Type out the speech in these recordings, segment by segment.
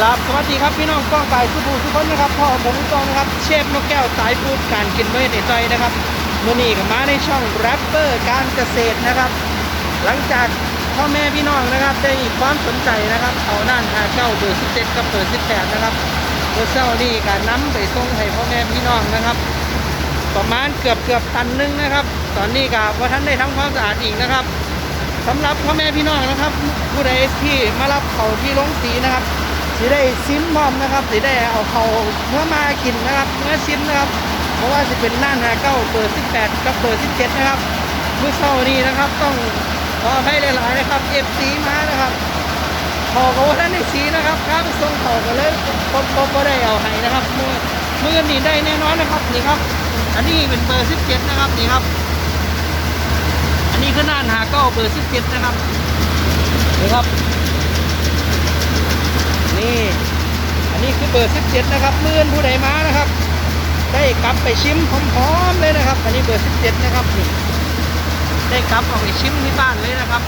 ครับสวัสดีครับพี่น้องกล้องไปสุภูทุกคนนะครับพ่อผมกองนะครับเชฟนกแก้วสายฟูดการกินไม่ในใจนะครับมื่อนี้ก็มาในช่องแรปเปอร์การเกษตรนะครับ หลังจากพ่อแม่พี่น้องนะครับได้ความสนใจนะครับเอาน่านหาเก้าเบอร์สิบเจ็ดกับเบอร์สิบแปดนะครับเบอร์เช้านี่การน้ำไปส่งให้พ่อแม่พี่น้องนะครับ ประมาณเกือบเกือบตันหนึงนะครับ ตอนนี้ก็ว่าท่านได้ทำความสะอาดอีกนะครับสำหรับพ่อแม่พี่น้องนะครับ ผู้ใดที่มารับเขาที่ลงสีนะครับ สิได้ซิมพร้อมนะครับสิได้เอาเขาเมื่อมากินนะครับเมื่อซิมนะครับ เพราะว่าจะเป็นน่านหาเก้าเบอร์18กับเบอร์17นะครับเมื่อเช้านี้นะครับ ต้องขอให้หลายๆนะครับเอฟซีมานะครับขอกับว่าท่านได้สีนะครับข้าไปส่งเขากันเลยพบพบก็ได้เอาให้นะครับเมื่อเมื่อนี้ได้แน่นอนนะครับนี่ครับ อันนี้เป็นเบอร์17นะครับนี่ครับ อันนี้คือน่านหาเก้าเบอร์17นะครับนี่ครับ นี่ อันนี้คือ เบอร์17 นะครับเมื่อนผู้ใดมานะครับ ได้กลับไปชิมพร้อมๆเลยนะครับ อันนี้เบอร์17 นะครับนี่ได้กลับเอาไปชิมที่บ้านเลยนะครับ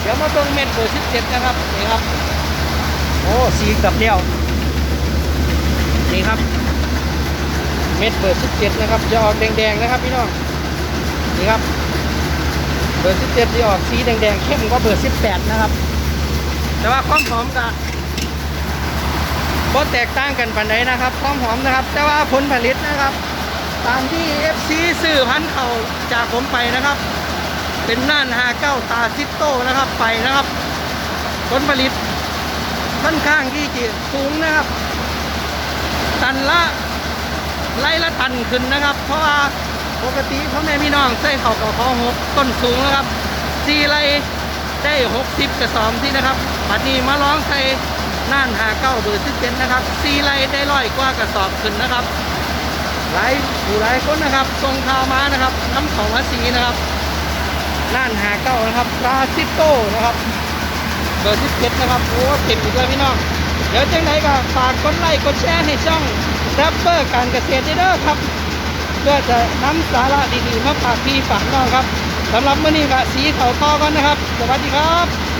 เดี๋ยวมาเบิ่งเม็ดเบอร์17 นะครับนี่ครับ โอ้สีกับเดียวนี่ครับ เม็ดเบอร์17 นะครับจะออกแดงๆนะครับพี่น้องนี่ครับเบอร์17ที่ออกสีแดงๆเข้มกว่าเบอร์18 นะครับ แต่ว่าความหอมกับ ก็แตกต่างกันปันใดนะครับความหอมนะครับ แต่ว่าผลผลิตนะครับ ตามที่ FC ซื้อพันเข่าจากผมไปนะครับ เป็นน่านหาเก้าตาซิโต้นะครับไปนะครับ ผลผลิตค่อนข้างที่จะสูงนะครับ ตันละไล่ละตันขึ้นนะครับ เพราะว่าปกติพ่อแม่พี่น้องใส่เข่ากับคอหกต้นสูงนะครับสี่ไร่ได้หกสิบกระสอบที่นะครับปัดนี้มาลองใส่ น่านหาเก้าเบอร์สิบเจ็ดนะครับซีไลได้ร้อยกว่ากระสอบขึ้นนะครับหลายผู้หลายคนนะครับส่งข่าวมานะครับน้ำของวัสีนะครับน่านหาเก้านะครับปลาซิโต้นะครับเบอร์สิบเจ็ดนะครับโอ้เต็มอีกแล้วพี่น้องเดี๋ยวจังไหนก็ฝากกดไลค์กดแชร์ให้ช่องแรปเปอร์การเกษตรเด้อครับเพื่อจะนำสาระดีๆมาฝากพี่ฝากน้องครับสำหรับมื้อนี้ก็สีเขาต่อกันนะครับ สวัสดีครับ